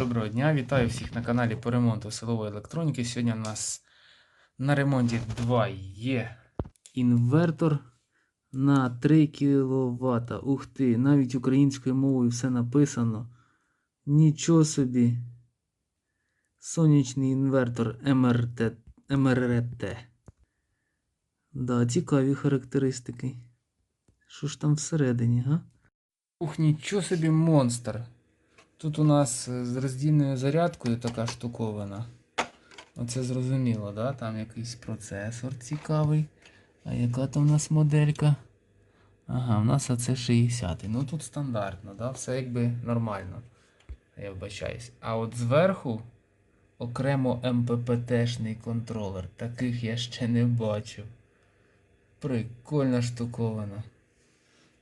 Доброго дня, вітаю всіх на каналі по ремонту силової електроніки. Сьогодні у нас на ремонті 2 є інвертор на 3 кВт. Ух ти, навіть українською мовою все написано. Нічого собі. Сонячний інвертор МРТ, МРТ. Да, цікаві характеристики. Що ж там всередині, га? Ух, нічого собі монстр. Тут у нас е, з роздільною зарядкою така штуковина. Оце зрозуміло, да? Там якийсь процесор цікавий. А яка там у нас моделька? Ага, у нас оце 60. Ну тут стандартно, да? все якби нормально. Я вбачаюсь. А от зверху окремо МППТ-шний контролер. Таких я ще не бачив. Прикольна штуковина.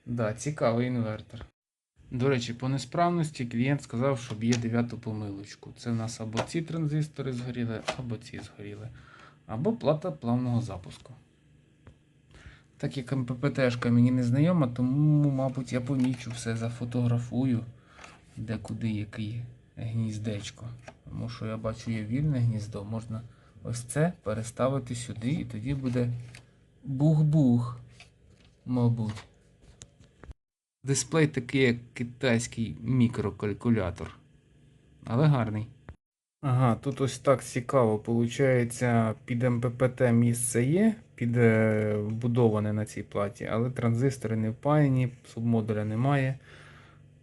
Да, цікавий інвертор. До речі, по несправності клієнт сказав, що б'є дев'яту помилочку. Це в нас або ці транзистори згоріли, або ці згоріли. Або плата плавного запуску. Так як МППТшка мені не знайома, тому, мабуть, я помічу все, зафотографую, де куди який гніздечко. Тому що я бачу є вільне гніздо. Можна ось це переставити сюди, і тоді буде бух-бух, мабуть. Дисплей такий, як китайський мікрокалькулятор. Але гарний. Ага, тут ось так цікаво. Получається, під МППТ місце є, під е, вбудоване на цій платі, але транзистори не впаяні, субмодуля немає.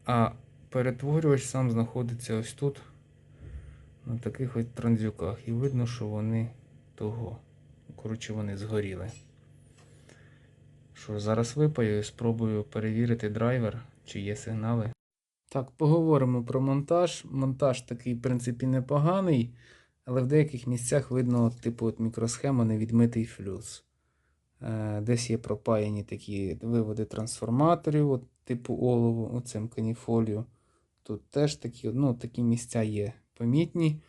А перетворювач сам знаходиться ось тут, на таких ось транзюках. І видно, що вони того. Коротше, вони згоріли. Що зараз випаю і спробую перевірити драйвер, чи є сигнали. Так, поговоримо про монтаж. Монтаж такий, в принципі, непоганий, але в деяких місцях видно, от, типу, от мікросхема невідмитий флюс. Е, десь є пропаяні такі виводи трансформаторів, от, типу олову, оцим каніфолію. Тут теж такі, ну, такі місця є помітні.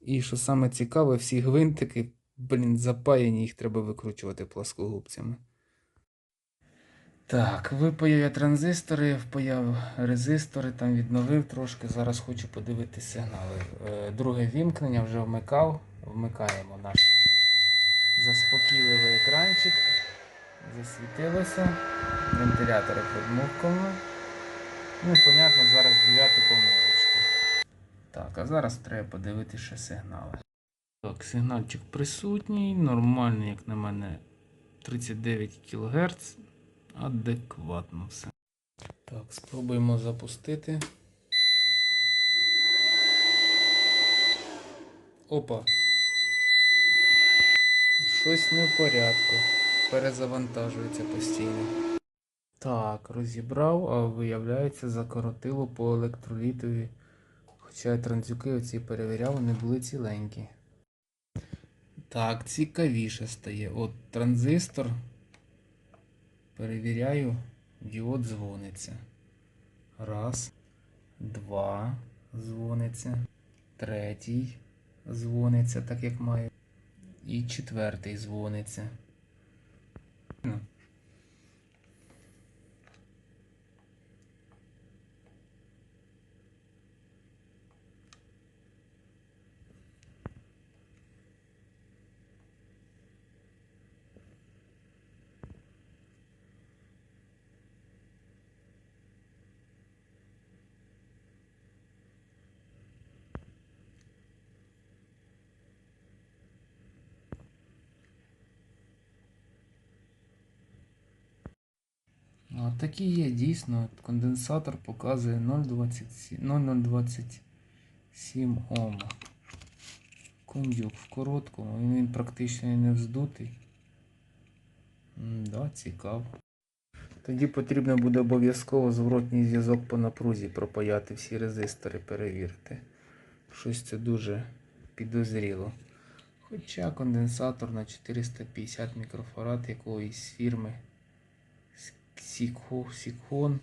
І що саме цікаве, всі гвинтики, блін, запаяні, їх треба викручувати плоскогубцями. Так, випаяв я транзистори, впаяв резистори, там відновив трошки. Зараз хочу подивитися сигнали. Е, Друге вімкнення вже вмикав. Вмикаємо наш заспокійливий екранчик. Засвітилося. Вентилятори підмовками. Ну, понятно, зараз дев'яту помилочку. Так, а зараз треба подивитися сигнали. Так, сигнальчик присутній, нормальний, як на мене, 39 кГц. Адекватно все. Так, спробуємо запустити. Опа. Щось не в порядку. Перезавантажується постійно. Так, розібрав, а виявляється, закоротило по електролітові. Хоча транзюки оці перевіряв, вони були ціленькі. Так, цікавіше стає. От транзистор. Перевіряю, діод дзвониться. Раз, два, дзвониться. Третій дзвониться, так як має. І четвертий дзвониться. Ну. А, такі є, дійсно. Конденсатор показує 0,27 0,027 Ом. Кондюк в короткому, він, практично і не вздутий. Да, цікаво. Тоді потрібно буде обов'язково зворотній зв'язок по напрузі пропаяти всі резистори, перевірити. Щось це дуже підозріло. Хоча конденсатор на 450 мікрофарад якоїсь фірми Сікхон.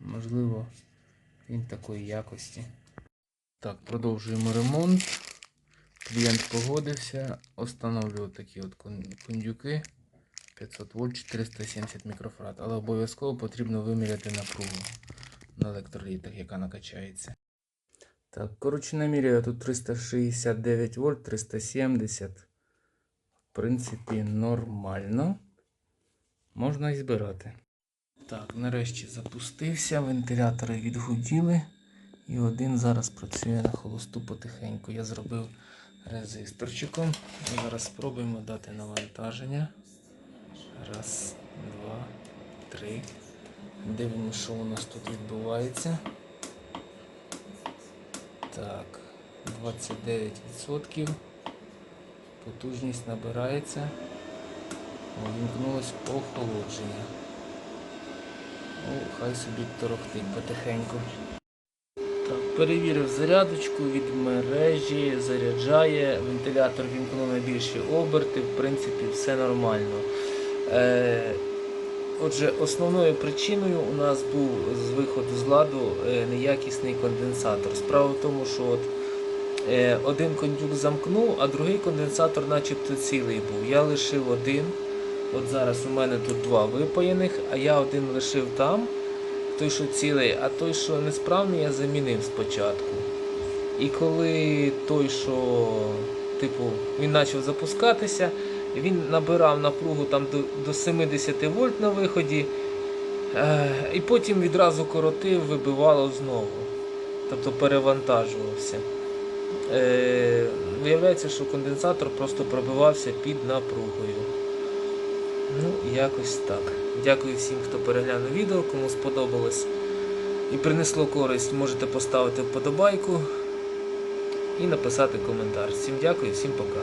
Можливо, він такої якості. Так, продовжуємо ремонт. Клієнт погодився. Остановлюю такі от кондюки 500 вольт 470 мікрофарад. Але обов'язково потрібно виміряти напругу на електролітах, яка накачається. Так, коротше, наміряю тут 369 вольт, 370. В принципі, нормально. Можна і збирати. Так, нарешті запустився, вентилятори відгуділи. І один зараз працює на холосту потихеньку. Я зробив резисторчиком. Зараз спробуємо дати навантаження. Раз, два, три. Дивимося, що у нас тут відбувається. Так, 29%. Потужність набирається. Увімкнулось охолодження. Ну, хай собі торохтить потихеньку. Так, перевірив зарядочку від мережі, заряджає, вентилятор вімкнув на більші оберти, в принципі, все нормально. Е, отже, основною причиною у нас був з виходу з ладу е, неякісний конденсатор. Справа в тому, що от, е, один кондюк замкнув, а другий конденсатор начебто цілий був. Я лишив один. От зараз у мене тут два випаяних, а я один лишив там, той, що цілий, а той, що несправний, я замінив спочатку. І коли той, що типу, він почав запускатися, він набирав напругу там до, до 70 вольт на виході, е, і потім відразу коротив, вибивало знову. Тобто перевантажувався. Е, виявляється, що конденсатор просто пробивався під напругою. Ну, якось так. Дякую всім, хто переглянув відео, кому сподобалось і принесло користь, можете поставити вподобайку і написати коментар. Всім дякую, всім пока.